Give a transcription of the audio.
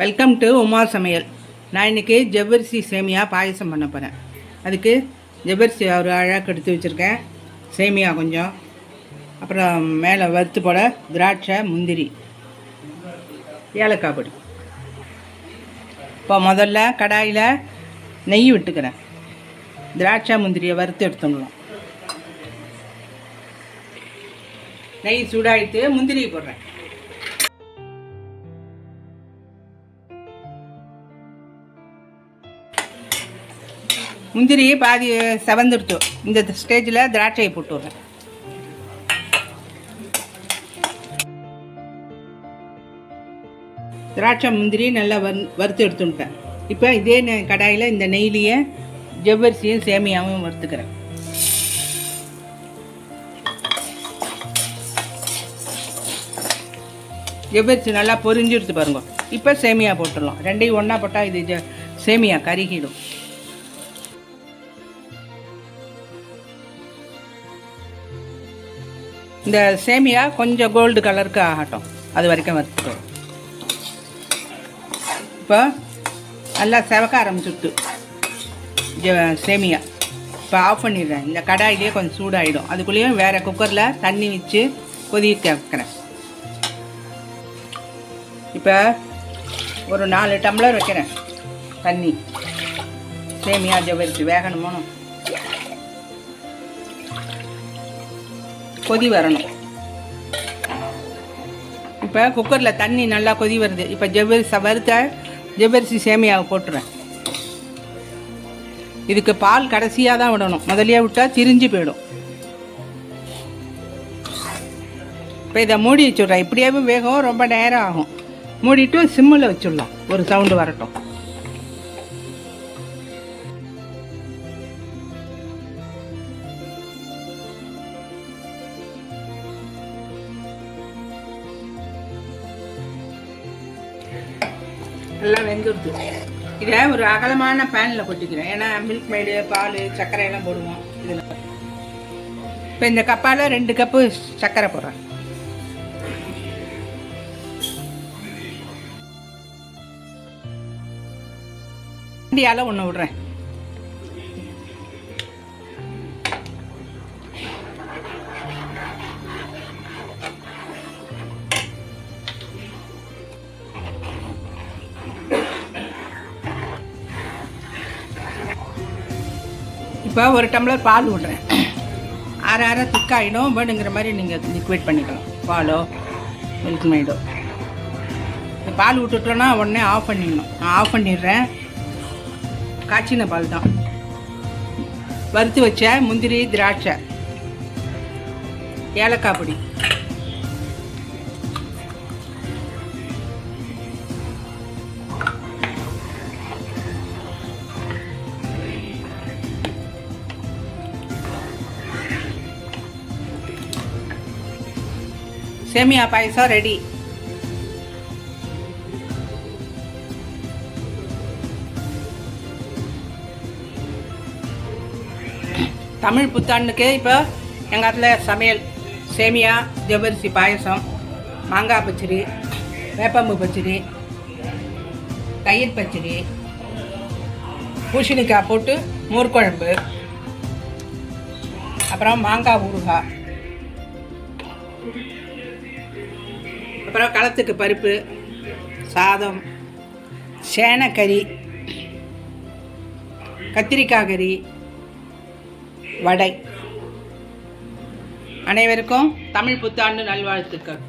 Welcome to Uma சமையல் நான் இன்றைக்கி ஜவ்வரிசி சேமியா பாயசம் பண்ண போகிறேன் அதுக்கு ஜவ்வரிசி ஒரு அழகாக எடுத்து வச்சுருக்கேன். சேமியா கொஞ்சம். அப்புறம் மேலே வறுத்து போட திராட்சை முந்திரி ஏலக்காய் பொடி. இப்போ முதல்ல கடாயில் நெய் விட்டுக்கிறேன். திராட்சை முந்திரியை வறுத்து எடுத்துடலாம். நெய் சூடாகிட்டு முந்திரி போடுறேன். முந்திரி பாதி செவந்துடுச்சு இந்த ஸ்டேஜில் திராட்சையை போட்டுடுறேன் திராட்சை முந்திரி நல்லா வந் வறுத்து எடுத்துட்டேன் இப்போ இதே நெ- கடாயில் இந்த நெய்லியே ஜவ்வரிசியும் சேமியாவும் வறுத்துக்கிறேன். ஜவ்வரிசி நல்லா பொரிஞ்சிடுத்து பாருங்க. இப்போ சேமியா போட்டுடலாம். ரெண்டையும் ஒன்றா போட்டால் இது ஜ சேமியா கருகிடும். இந்த சேமியா கொஞ்சம் கோல்டு கலருக்கு ஆகட்டும். அது வரைக்கும் வறுத்துக்கோ இப்போ நல்லா செவக்க ஆரம்பிச்சுட்டு ஜ- சேமியா. இப்போ ஆஃப் பண்ணிடுறேன். இந்த கடாயிலே கொஞ்சம் சூடாகிடும் அதுக்குள்ளேயும் வேறு குக்கரில் தண்ணி வச்சு கொதிக்க வைக்கிறேன். இப்போ ஒரு நாலு டம்ளர் வைக்கிறேன். தண்ணி. சேமியா ஜவரிச்சு வேகணுமோனும் கொதி வரணும். இப்போ குக்கரில் தண்ணி நல்லா கொதி வருது. இப்போ ஜவ்வரிசி வறுத்த ஜவ்வரிசி சேமியாவை போட்டுறேன். இதுக்கு பால் கடைசியாக தான் விடணும். முதலியே விட்டால் திரிஞ்சு போயிடும். இப்போ இதை மூடி வச்சுட்றேன். இப்படியே வேகம் ரொம்ப நேரம் ஆகும். மூடிட்டு சிம்மில் வச்சுடலாம். ஒரு சவுண்டு வரட்டும். எல்லாம் வெந்துடுது. இதை ஒரு அகலமான பேனில் கொட்டிக்கிறேன் ஏன்னா மில்க் மேடு பால் சர்க்கரை எல்லாம் போடுவோம் இதில். இப்போ இந்த கப்பால் ரெண்டு கப்பு சர்க்கரை போடுறேன் இந்தியாவில் ஒன்று விடுறேன். இப்போ ஒரு டம்ளர் பால் விடுறேன் ஆற ஆற திக்காயிடும். வேணுங்கிற மாதிரி நீங்கள் லிக்விட் பண்ணிக்கலாம். பாலோ மில்க் மேடோ இந்த பால் விட்டுட்டோன்னா உடனே ஆஃப் பண்ணிடணும். நான் ஆஃப் பண்ணிடுறேன். காய்ச்சின பால் தான். வறுத்து வச்ச முந்திரி திராட்சை ஏலக்காய் பொடி. சேமியா பாயசம் ரெடி. தமிழ் புத்தாண்டுக்கு இப்போ எங்கள் இடத்துல சமையல். சேமியா ஜவ்வரிசி பாயசம் மாங்காய் பச்சடி வேப்பம்பு பச்சடி தயிர் பச்சடி பூசணிக்காய் போட்டு மோர்குழம்பு அப்புறம் மாங்காய் ஊறுகாய். அப்புறம் களத்துக்கு பருப்பு சாதம் சேனக்கறி கத்திரிக்காய் கறி வடை. அனைவருக்கும் தமிழ் புத்தாண்டு நல்வாழ்த்துக்கள்.